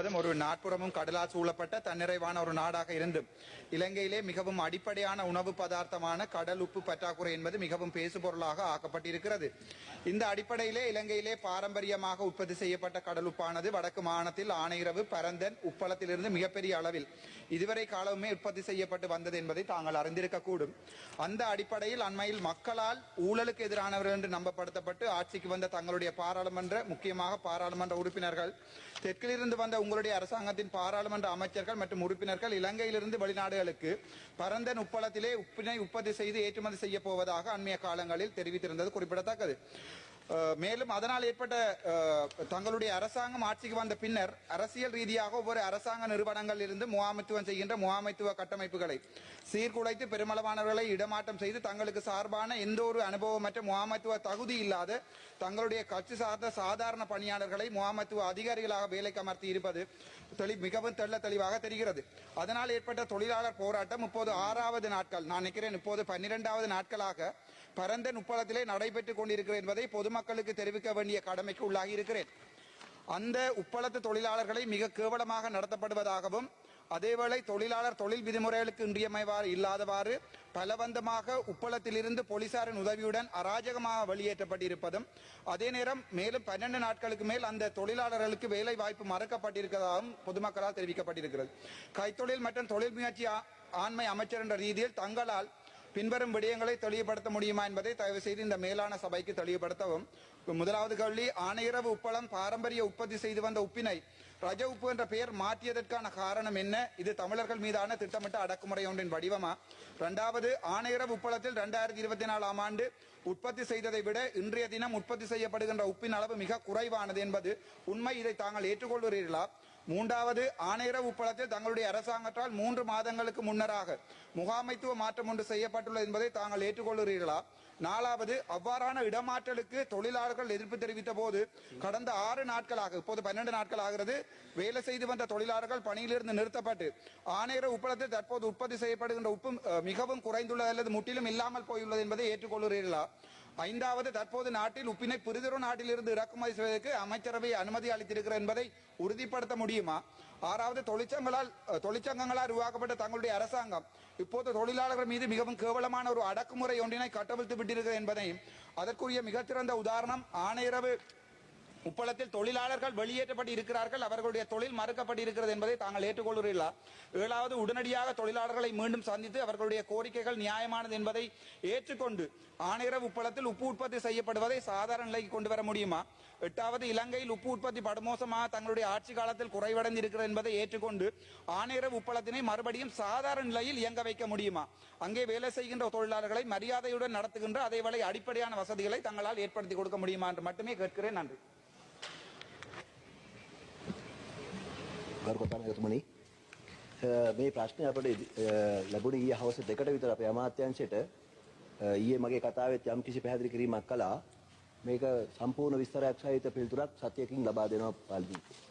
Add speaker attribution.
Speaker 1: முழுவதும் ஒரு நாட்புறமும் கடலால் சூழப்பட்ட தன்னிறைவான ஒரு நாடாக இருந்தும் இலங்கையிலே மிகவும் அடிப்படையான உணவு பதார்த்தமான கடல் உப்பு பற்றாக்குறை என்பது மிகவும் பேசுபொருளாக ஆக்கப்பட்டிருக்கிறது. இந்த அடிப்படையிலே இலங்கையிலே பாரம்பரியமாக உற்பத்தி செய்யப்பட்ட கடல் உப்பானது வடக்கு மாநிலத்தில் ஆணையரவு பரந்தன் உப்பளத்திலிருந்து மிகப்பெரிய அளவில் இதுவரை காலமுமே உற்பத்தி செய்யப்பட்டு வந்தது என்பதை தாங்கள் அறிந்திருக்கக்கூடும். அந்த அடிப்படையில் அண்மையில் மக்களால் ஊழலுக்கு எதிரானவர்கள் என்று நம்பப்படுத்தப்பட்டு ஆட்சிக்கு வந்த தங்களுடைய பாராளுமன்ற முக்கியமாக பாராளுமன்ற உறுப்பினர்கள் தெற்கிலிருந்து வந்த உங்களுடைய அரசாங்கத்தின் பாராளுமன்ற அமைச்சர்கள் மற்றும் உறுப்பினர்கள் இலங்கையிலிருந்து வெளிநாடுகளுக்கு பரந்தன் உப்பளத்திலே உப்பினை உற்பத்தி செய்து ஏற்றுமதி செய்ய போவதாக அண்மைய காலங்களில் தெரிவித்திருந்தது குறிப்பிடத்தக்கது. மேலும் அதனால் ஏற்பட்ட தங்களுடைய அரசாங்கம் ஆட்சிக்கு வந்த பின்னர் அரசியல் ரீதியாக ஒவ்வொரு அரசாங்க நிறுவனங்களில் இருந்து முகாமைத்துவம் செய்கின்ற முகாமைத்துவ கட்டமைப்புகளை சீர்குலைத்து பெருமளவானவர்களை இடமாற்றம் செய்து தங்களுக்கு சார்பான எந்த ஒரு அனுபவமற்ற முகாமைத்துவ தகுதி இல்லாத தங்களுடைய கட்சி சார்ந்த சாதாரண பணியாளர்களை முகாமைத்துவ அதிகாரிகளாக வேலைக்கு அமர்த்தி இருப்பது தெளி மிகவும் தெள்ள தெளிவாக தெரிகிறது. அதனால் ஏற்பட்ட தொழிலாளர் போராட்டம் இப்போது ஆறாவது நாட்கள் நான் நினைக்கிறேன் இப்போது பன்னிரெண்டாவது நாட்களாக பரந்த நுப்பளத்திலே நடைபெற்றுக் கொண்டிருக்கிறது என்பதை பொதுமக்கள் மக்களுக்கு தெரிவிக்க வேண்டிய கடமைக்கு உள்ளாகி இருக்கிறேன். அந்த உப்பளத்து தொழிலாளர்களை மிக கேவலமாக நடத்தப்படுவதாகவும் அதேவேளை தொழிலாளர் தொழில் விதிமுறைகளுக்கு இன்றியமைவாறு இல்லாதவாறு பலவந்தமாக உப்பளத்திலிருந்து போலீசாரின் உதவியுடன் அராஜகமாக வெளியேற்றப்பட்டிருப்பதும் அதே நேரம் மேலும் பன்னெண்டு நாட்களுக்கு மேல் அந்த தொழிலாளர்களுக்கு வேலை வாய்ப்பு மறக்கப்பட்டிருக்கிறதாகவும் பொதுமக்களால் தெரிவிக்கப்பட்டிருக்கிறது. கைத்தொழில் மற்றும் தொழில் முயற்சி ஆண்மை அமைச்சர் என்ற ரீதியில் தங்களால் பின்வரும் விடயங்களை தெளிவுபடுத்த முடியுமா என்பதை தயவு செய்து இந்த மேலான சபைக்கு தெளிவுபடுத்தவும். முதலாவது கேள்வி ஆணையரவு உப்பளம் பாரம்பரிய உற்பத்தி செய்து வந்த உப்பினை ரஜ உப்பு என்ற பெயர் மாற்றியதற்கான காரணம் என்ன? இது தமிழர்கள் மீதான திட்டமிட்ட அடக்குமுறை ஒன்றின் வடிவமா? இரண்டாவது ஆணையரவு உப்பளத்தில் இரண்டாயிரத்தி இருபத்தி நாலாம் ஆண்டு உற்பத்தி செய்ததை விட இன்றைய தினம் உற்பத்தி செய்யப்படுகின்ற உப்பின் அளவு மிக குறைவானது என்பது உண்மை. இதை தாங்கள் ஏற்றுக்கொள்கிறீர்களா? மூன்றாவது ஆணையர உப்பளத்தில் தங்களுடைய அரசாங்கத்தால் மூன்று மாதங்களுக்கு முன்னராக முகாமைத்துவ மாற்றம் ஒன்று செய்யப்பட்டுள்ளது என்பதை தாங்கள் ஏற்றுக்கொள்கிறீர்களா? நாலாவது அவ்வாறான இடமாற்றலுக்கு தொழிலாளர்கள் எதிர்ப்பு தெரிவித்த போது கடந்த ஆறு நாட்களாக இப்போது பன்னெண்டு நாட்கள் ஆகிறது வேலை செய்து வந்த தொழிலாளர்கள் பணியிலிருந்து நிறுத்தப்பட்டு ஆணையர உப்பளத்தில் தற்போது உற்பத்தி செய்யப்படுகின்ற உப்பு மிகவும் குறைந்துள்ளது அல்லது முற்றிலும் இல்லாமல் போயுள்ளது என்பதை ஏற்றுக்கொள்கிறீர்களா? ஐந்தாவது தற்போது நாட்டில் உப்பினை பிரிதொரு நாட்டிலிருந்து இறக்குமதி செய்வதற்கு அமைச்சரவை அனுமதி அளித்திருக்கிறது என்பதை உறுதிப்படுத்த முடியுமா? ஆறாவது தொழிற்சங்களால் தொழிற்சங்கங்களால் உருவாக்கப்பட்ட தங்களுடைய அரசாங்கம் இப்போது தொழிலாளர்கள் மீது மிகவும் கேவலமான ஒரு அடக்குமுறை ஒன்றினை கட்டவிழ்த்து விட்டிருக்கிறது என்பதையும் அதற்குரிய மிகச்சிறந்த உதாரணம் ஆணையரவு உப்பளத்தில் தொழிலாளர்கள் வெளியேற்றப்பட்டு இருக்கிறார்கள். அவர்களுடைய தொழில் மறுக்கப்பட்டு இருக்கிறது என்பதை தாங்கள் ஏற்றுக்கொள்கிறீர்களா? ஏழாவது உடனடியாக தொழிலாளர்களை மீண்டும் சந்தித்து அவர்களுடைய கோரிக்கைகள் நியாயமானது என்பதை ஏற்றுக்கொண்டு ஆணையரவு உப்பளத்தில் உப்பு உற்பத்தி செய்யப்படுவதை சாதாரண நிலைக்கு கொண்டு வர முடியுமா? எட்டாவது இலங்கையில் உப்பு உற்பத்தி படுமோசமாக தங்களுடைய ஆட்சி காலத்தில் குறைவடைந்து இருக்கிறது என்பதை ஏற்றுக்கொண்டு ஆணையரவு உப்பளத்தினை மறுபடியும் சாதாரண நிலையில் இயங்க வைக்க முடியுமா? அங்கே வேலை செய்கின்ற தொழிலாளர்களை மரியாதையுடன் நடத்துகின்ற அதேவேளை அடிப்படையான வசதிகளை தங்களால் ஏற்படுத்தி கொடுக்க முடியுமா என்று மட்டுமே கேட்கிறேன். நன்றி.
Speaker 2: ගරුකතානගතුමනි මේ ප්‍රශ්නය අපට ලැබුණ ඊය හවස දෙකට විතර අපේ අමාත්‍යංශයට. ඊයේ මගේ කතාවෙත් යම් කිසි පැහැදිලි කිරීමක් කළා. මේක සම්පූර්ණ විස්තරයක් සහිත පිළිතුරක් සතියකින් ලබා දෙනවා පාලිමේන්තුවට